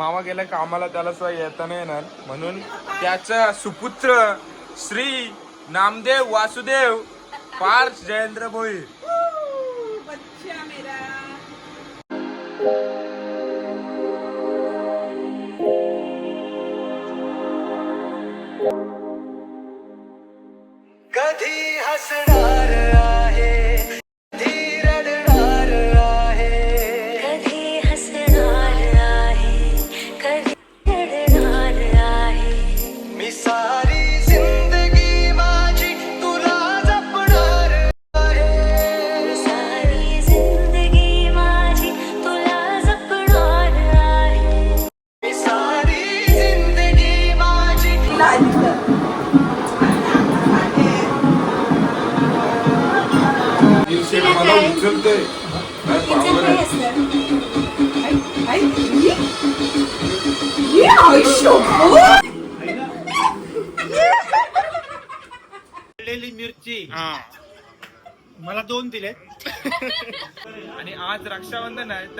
मामा गेला कामाला त्याला सुद्धा येता नाही येणार. म्हणून त्याचा सुपुत्र श्री नामदेव वासुदेव पार्थ जयेंद्र भोईर.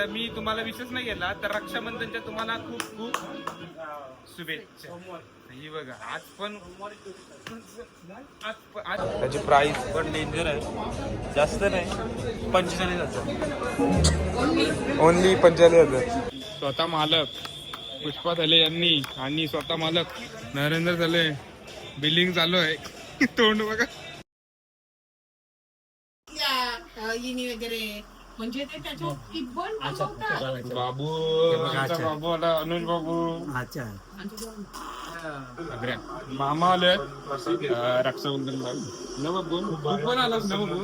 तर मी तुम्हाला विशेष नाही केला तर रक्षाबंधनच्या तुम्हाला खूप खूप शुभेच्छा. ही बघा आज पण आज त्याची प्राइस पण डेंजर आहे. जास्त नाही पंचेचाळीस हजार. ओनली पंचेचाळीस हजार. स्वतः मालक पुष्पा थले यांनी आणि स्वतः मालक नरेंद्र थले बिलिंग चालू आहे. तोंड बघा. वगैरे म्हणजे ते त्याच्यावर किब्बल बनवतात. बाबू. आमचा बाबू आला अनुज बाबू. सगळ्या मामा आले रक्षाबंधन न बाबू तू पण आलास बाबू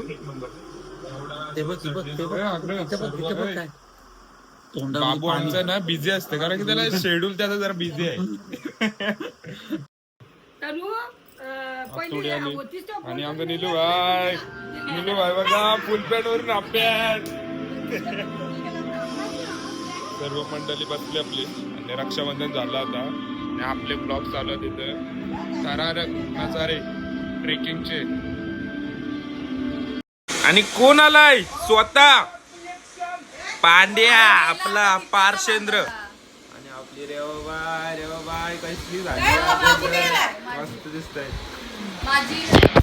बाबू आमचा ना बिझी असते कारण की त्याला शेड्यूल त्याचा जरा बिझी आहे. तनु अं, पहिले आणि आमचा निलू भाई. निलू भाई बघा फुल पॅन्ट वरून अभ्यास सर्व मंडळी बसली आपली. आणि रक्षाबंधन झालं आता. आणि आपले ब्लॉग चालू आहेत तिथं थरारक नजारे ट्रेकिंगचे आणि कोण आलाय? स्वतः. पांड्या आपला पारशेंद्र. आणि आपली रेवाबाई रेवाबाई कसली झाली? मस्त दिसत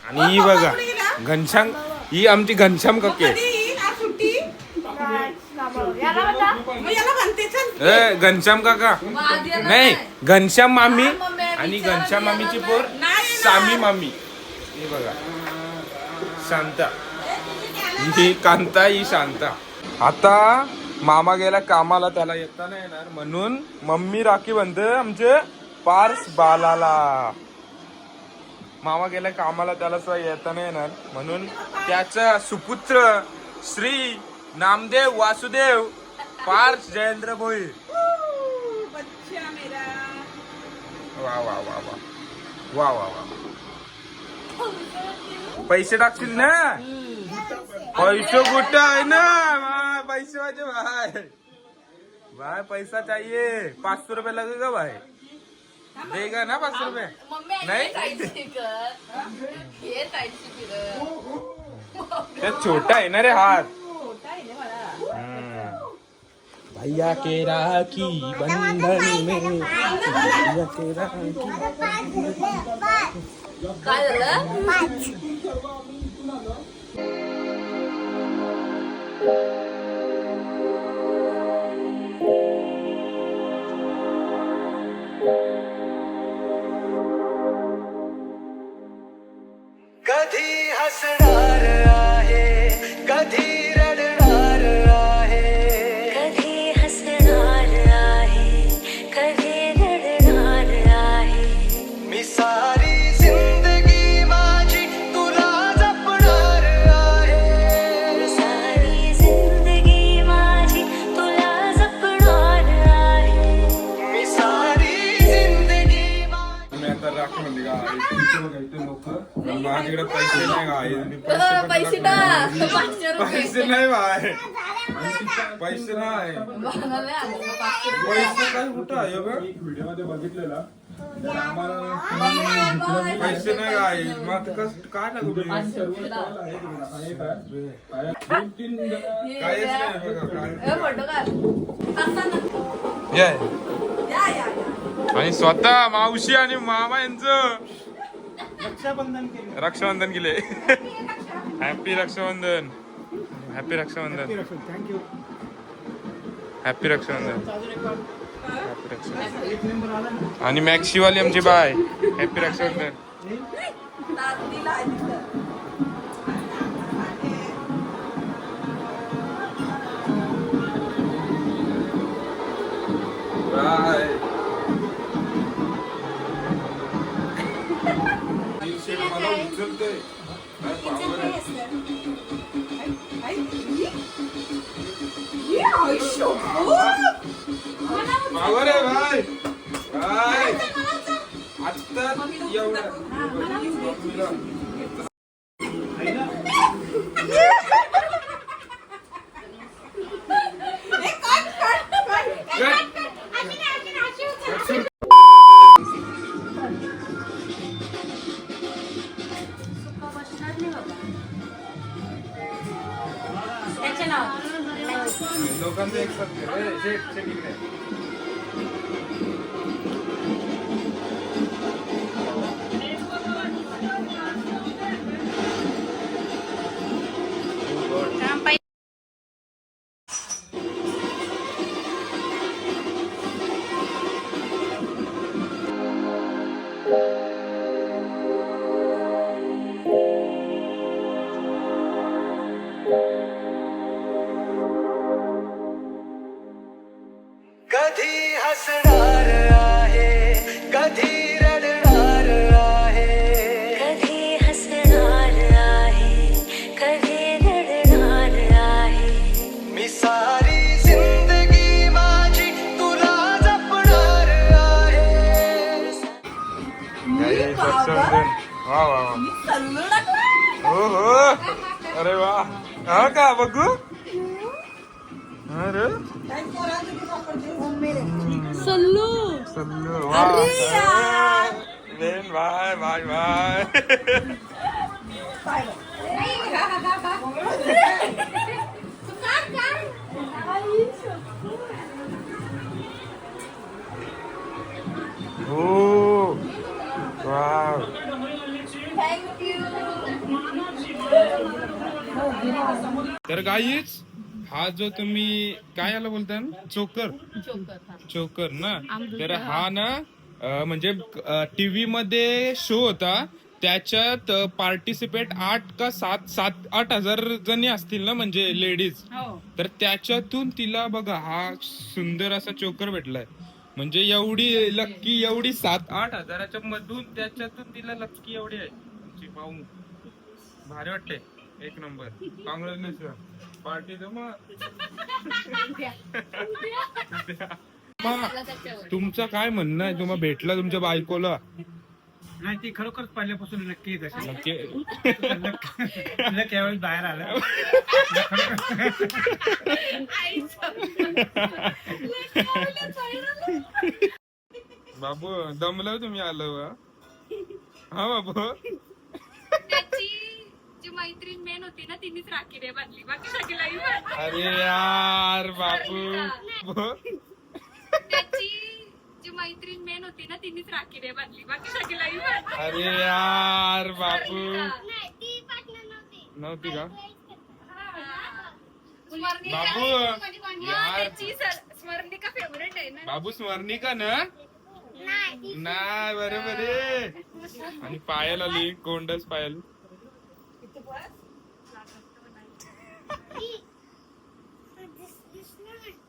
आणि ही बघा घनश्याम ही आमची घनश्याम कके कधी आज सुट्टी मग याला म्हणते चल ए, घनश्याम काका. नाही घनश्याम मामी आणि घनश्याम मामीची पोर सामी मामी. हे बघा. शांता. ही कांता ही शांता. आता मामा गेला कामाला त्याला येता नाही येणार म्हणून मम्मी राखी बनते आमचे पार्स बालाला. मामा गेला कामाला त्याला येता नाही येणार म्हणून त्याचा सुपुत्र श्री नामदेव वासुदेव पार्थ जयेंद्र भोईर बच्चा मेरा। वा वा वा वा वा वा वा पैसे टाकशील ना? पैसे कुठं आहे ना? वा, पैसे माझे भाई। भाई पैसा चाहिए। पाच सौ रुपये लगेगा भाई। देगा ना पाच सौ रुपये नाही? छोटा आहे ना रे हात भैया के राखी बंधन में। भैया के राखी कधी हसणार पैसे नाही. पैसे काय कुठं आहे व्हिडिओमध्ये बघितलेला. पैसे नाही मग कस काय काहीच नाही बघा काय आणि स्वतः मावशी आणि मामा यांचं रक्षाबंधन केलं. रक्षाबंधन केले. Happy Rakshabandhan. Happy Rakshabandhan. Thank you happy Rakshabandhan. Happy Rakshabandhan आणि मॅक्सीवाली आमची बाय. हॅपी रक्षाबंधन नाचणीला पावर आहे भाई. भाई आता एवढं. लोकांचं एक साथ हसणार आहे कधी रडणार आहे? कधी हसणार आहे कधी रडणार आहे? मी सारी जिंदगी माझी तुला जपणार आहे. वा वा. हो हो. अरे वा. हा का बघू? अरे बघ. तू काढ, काढ. आई शपथ. हो वा Thank you. तर गाईच हा जो तुम्ही काय याला बोलता चोकर. चोकर ना? तर हा. ना अं, म्हणजे टीव्ही मध्ये शो होता. त्याच्यात पार्टिसिपेट आठ का सात सात आठ हजार जणी असतील ना म्हणजे लेडीज तर त्याच्यातून तिला बघा हा सुंदर असा चोकर भेटलाय. म्हणजे एवढी लक्की एवढी सात आठ हजाराच्या मधून त्याच्यातून तिला लक्की एवढी आहे. आमची भारी वाटते एक नंबर. कॉंग्रॅच्युलेशन पार्टी मग. तुमचं काय म्हणणं आहे? तुम्हाला भेटला तुमच्या बायकोला? नाही ती खरोखरच पहिल्यापासून नक्की येत असेल. नक्की. त्यावेळेस बाहेर आलं. बाबू दमलं तुम्ही आलो हा हा बाबू. मैत्रीण मेन होती ना तिनेच राखी रे बांधली. बाकी सगळीला. अरे यार बाबू बाबू. त्याची जी मैत्रीण मेन होती ना तिनेच राखी रे बांधली. बाकी सगळीला. अरे यार बाबू नव्हती का? स्मरणिका बाबू हा, यार त्याची सर- स्मरणिका फेवरेट आहे ना. बाबू स्मरणिका ना? नाही बरोबर आहे. आणि पायल आली गोंडस पायल.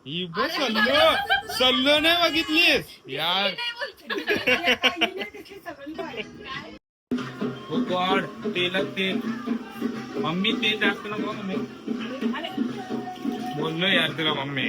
ही बस सल्लो सल्लो नाही बघितलीस. यार. हो गॉड तेलात तेल. मम्मी तेल जास्त नको मम्मी. बोललो यार तुला मम्मी.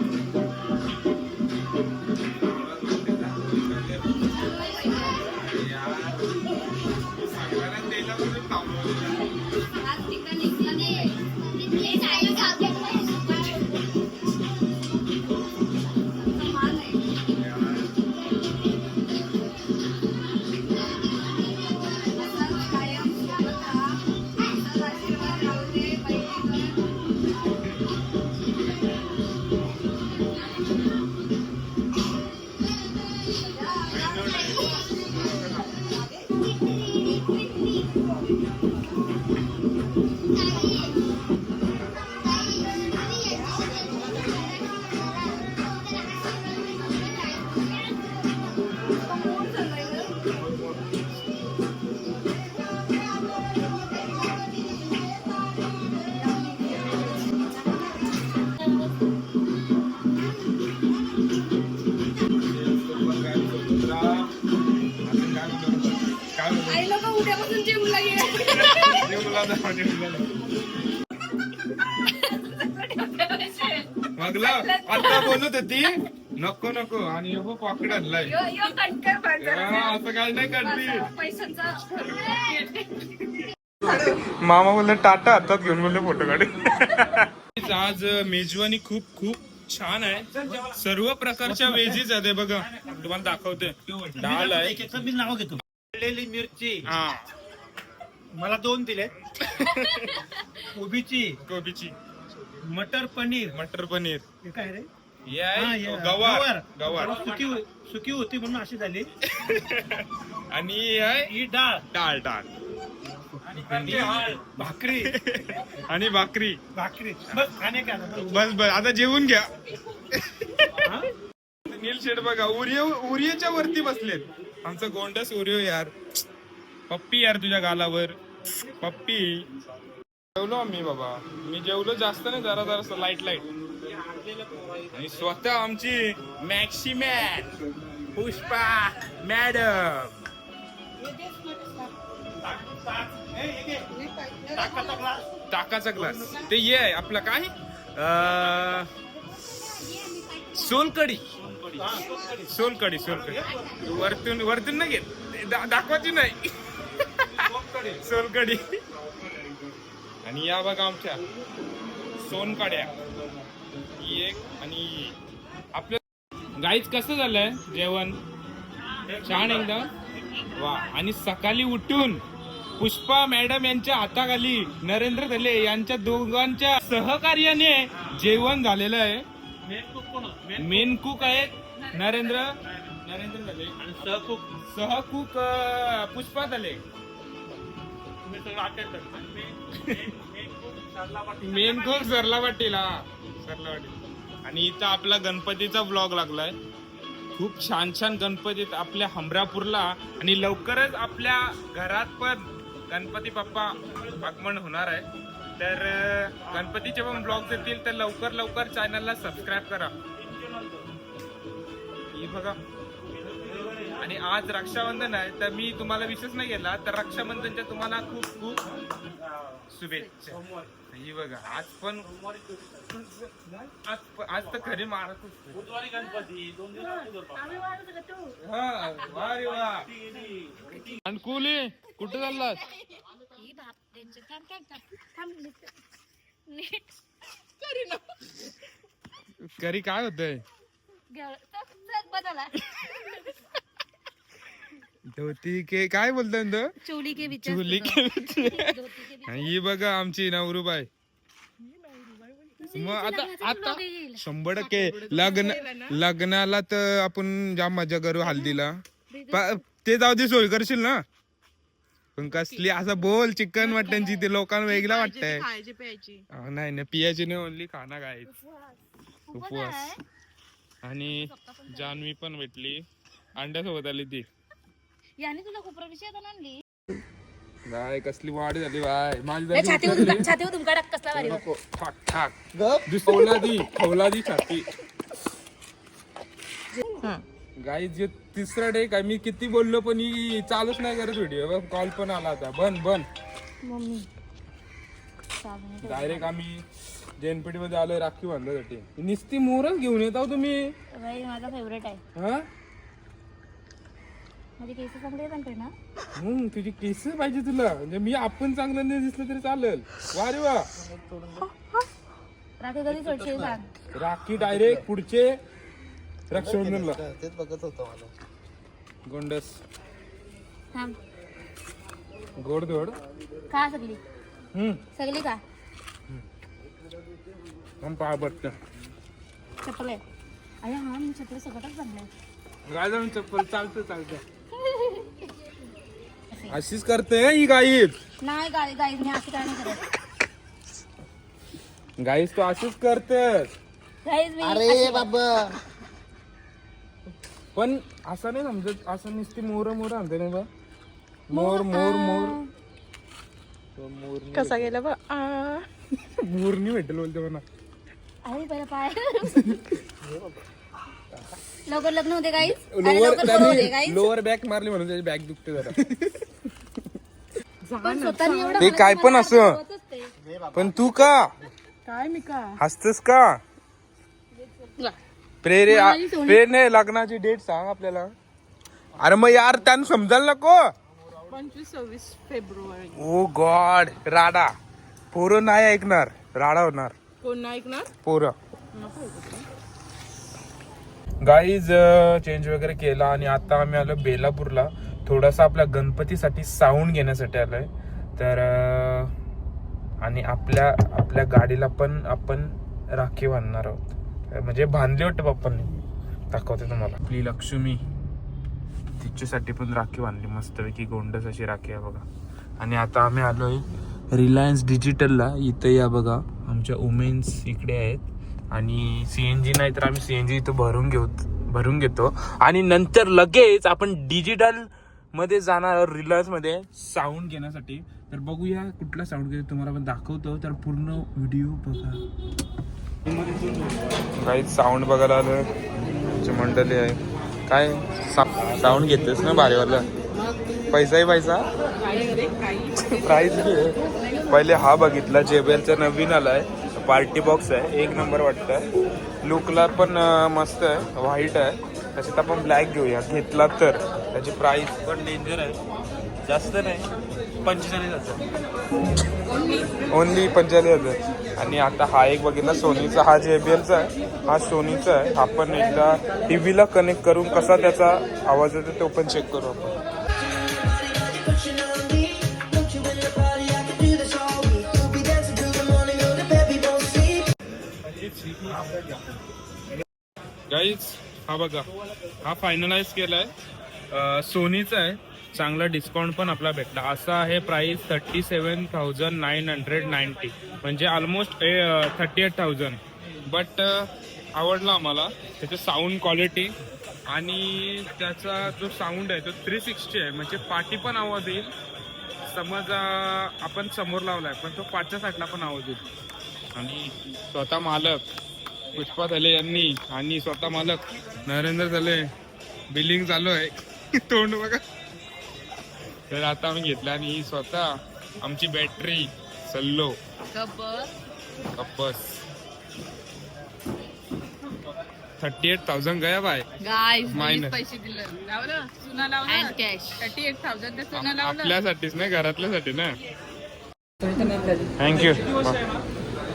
मगला. आता बोलत होती नको नको. आणि हो पॉकेट आणलाय. यो यो कटकर हा, असं काही नाही करते पैशांचा मामा बोलले टाटा हातात घेऊन बोलले फोटो काढे आज मेजवानी खूप खूप छान आहे. सर्व प्रकारच्या वेजीज आहेत बघा. तुम्हाला दाखवते. डाळ आहे. नाव घेतो मिरची हा. मला दोन दिले कोबीची. कोबीची. मटर पनीर. मटर पनीर. हे काय रे? हे हा, हे गवार. गवार. सुकी सुकी होती म्हणून अशी झाली. आणि हे आहे ही डाळ. डाळ डाळ. आणि भाकरी. आणि भाकरी. भाकरी. बस खाणे का आता? बस बस. आता जेवून घ्या. हा? नील शेड बघा उरियो उरियोच्या वरती बसलेत. आमचं गोंडस उरियो यार. पप्पी यार तुझ्या गालावर. पप्पी. जेवलो आम्ही बाबा. मी जेवलो जास्त नाही जरा जरा लाइट लाइट आणि स्वतः आमची मॅक्सिमॅन पुष्पा मॅडम. टाकाचा ग्लास. ते ये आहे आपला काय? सोलकडी सोलकडी सोलकडी वरतून वरतून नाही घेत. दाखवायची नाही. सोलकडी आणि या बघा आमच्या सोनकड्या. ही एक आणि आपलं गाईच कसं झालंय जेवण? छान एकदम. वा आणि सकाळी उठून पुष्पा मॅडम यांच्या हाताखाली नरेंद्र धले यांच्या दोघांच्या सहकार्याने जेवण झालेलं आहे. मेन कुक आहेत नरेंद्र. नरेंद्र धले आणि सहकुक. सहकुक पुष्पा धले तुम्ही सगळं अटेंड मेन- खूप मेन cook सरला पाटील. हा. सरला पाटील आणि इथं आपला गणपतीचा ब्लॉग लागलाय. खूप छान छान गणपतीत आपल्या हमरापूरला आणि लवकरच आपल्या घरात पण गणपती बाप्पा आगमन होणार आहे. तर गणपतीचे पण ब्लॉग येतील तर लवकर लवकर चॅनलला सबस्क्राईब करा. ही बघा. आणि आज रक्षाबंधन आहे तर मी तुम्हाला विशेष नाही केला तर रक्षाबंधनच्या तुम्हाला खूप खूप शुभेच्छा. ही बघा आज पण आज आज तर खरी मारत बुधवारी गणपती दोन दिवस. हा अनुकुली कुठे चाललास? ही करी काय होतंय? बदला धोती के काय बोलतोय तो चोली के विचार चुली के ही बघा आमची नवरूबाई मग आता आता शंभर टक्के. लग्न लग्नाला तर आपण जाम मजा करू हल्दीला. ते जाऊ दे सोय करशील ना? पण कसली असं बोल चिकन मटनची ते लोकांना वेगळा वाटतंय. नाही नाही पियाची नाही ओनली खाना काय उपवास. आणि जान्हवी पण भेटली. अंड्यासोबत आली ती. याने तुला खूप विषय आणली. बाय कसली वाढ झाली बाय. माझी ए, छातीवर तुमका- छातीवर तुमका टाक कसला भारी नको ठाक ठाक फौलादी फौलादी छाती. गाई जे तिसरा डे काय मी किती बोललो पण ही चालूच नाही करत व्हिडिओ कॉल पण आला होता बंद मम्मी. डायरेक्ट आम्ही जेएनपीटी मध्ये आलोय राखी बांधण्यासाठी. निस्ती मोरच घेऊन येत आहो तुम्ही. माझा फेवरेट आहे. हा? माझे केस चांगले आहेत ना? हम्म तुझी केस पाहिजे तुला. म्हणजे मी आपण चांगलं नाही दिसलं तरी चालेल. वा रे वा. राखी कधी सोडशील सांग? राखी डायरेक्ट पुढचे रक्षाबंधनला तेच बघत होतो मला. गोंडस. थांब. गोडधोड का सगळी? हम्म. सगळी का? पहा बघतं. चप्पल आहे. अरे हा मी चप्पल सगळंच चांगलं गाय जाऊन चप्पल. चालतं चालतं. अशीच करते ही गाईच नाही गाडी गाडी मी असं काय नाही करत. गाईच तो अशीच करतेस. गाईज मी अरे बाबा. पण असं नाही समजत असं नुसती मोर मोर आणते नाही बा. मोर मोर मोर तो मोर कसा गेला बा? मोरनी भेटेल बोलते म्हणा. अरे पहिला पाय. लवकर लग्न होते गाईज लोअर त्यांनी लोअर बॅक मारली म्हणून त्याची बॅक दुखते जरा. ते काय पण असं. पण तू का? काय मी का? हसतेस का? प्रेरे प्रेरणे लग्नाची डेट सांग आपल्याला. अरे मग यार त्यानं समजायला नको. पंचवीस सव्वीस फेब्रुवारी. ओ गॉड राडा. पोरं नाही ऐकणार. राडा होणार. कोण नाही ऐकणार? पोरं. गाईज चेंज वगैरे केला आणि आता आम्ही आलो बेलापूरला. थोडासा आपल्या गणपतीसाठी साऊंड घेण्यासाठी आलोय. तर आणि आपल्या आपल्या गाडीला पण आपण राखी बांधणार आहोत. म्हणजे बांधली वाटतं पप्पांनी दाखवते तुम्हाला. आपली लक्ष्मी तिच्यासाठी पण राखी बांधली. मस्तपैकी गोंडस अशी राखी आहे बघा. आणि आता आम्ही आलोय रिलायन्स डिजिटलला इथं या बघा. आमच्या वुमेन्स इकडे आहेत. आणि सी एन जी नाही तर आम्ही सी एन जी इथं भरून घेऊ भरून घेतो. आणि नंतर लगेच आपण डिजिटलमध्ये जाणार रिलायन्समध्ये. साऊंड घेण्यासाठी. तर बघूया कुठला साऊंड घेतो तुम्हाला पण दाखवतो. तर पूर्ण व्हिडिओ बघा. काही साऊंड बघायला आलं आमची मंडळी आहे. काय? साऊंड घेतेस ना भारीवाला? पैसाही पैसा. प्राइस पहिले हा बघितला जेबेलचा नवीन आलाय. पार्टी बॉक्स आहे एक नंबर वाटतंय. लुकला पण मस्त आहे व्हाईट आहे. त्याच्यात आपण ब्लॅक घेऊया. घेतला तर. त्याची प्राईस पण डेंजर आहे. जास्त नाही. पंचेचाळीस हजार. ओनली पंचेचाळीस हजार. आणि आता हा एक बघितला सोनीचा. हा जे बी एलचा आहे. हा सोनीचा आहे. आपण एकदा टी व्हीला कनेक्ट करून कसा त्याचा आवाज येतो तो पण चेक करू आपण. गाईज हा बघा. हा फायनलाइज केलाय. सोनीचा आहे. चांगला डिस्काउंट पण आपला भेटला. असा आहे price thirty seven thousand nine hundred ninety म्हणजे almost thirty eight thousand but आवडला आम्हाला. त्याचं साऊंड क्वालिटी आणि त्याचा जो साऊंड आहे तो थ्री सिक्स्टी आहे. म्हणजे पाठी पण आवाज येईल. समज आपण समोर लावलाय पण तो पाचच्या साईडला पण आवाज येईल. आणि स्वतः मालक पुष्पा धले यांनी आणि स्वतः मालक नरेंद्र धले बिलिंग चालू आहे. तोंड बघा. तर आता आम्ही घेतला आणि ही स्वतः आमची बॅटरी सल्लो. कप्पस थर्टी एट थाउजंड गया बाय Minus. पैसे दिले. लावलं सुना लावलं कॅश थर्टी एट थाउजंड ते सुना लावलं आपल्यासाठीच नाही घरातल्यासाठी ना. थँक्यू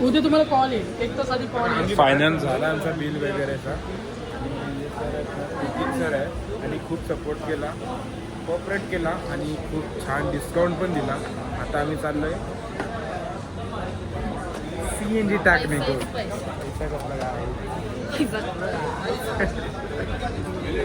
उद्या तुम्हाला कॉल येईल. एक तास आधी कॉल येईल. फायनान्स झाला आमचा बिल वगैरेचा. सर आहे आणि खूप सपोर्ट केला कोऑपरेट केला आणि खूप छान डिस्काउंट पण दिला. आता आम्ही चाललोय. सी एन जी टाकणे पैसे.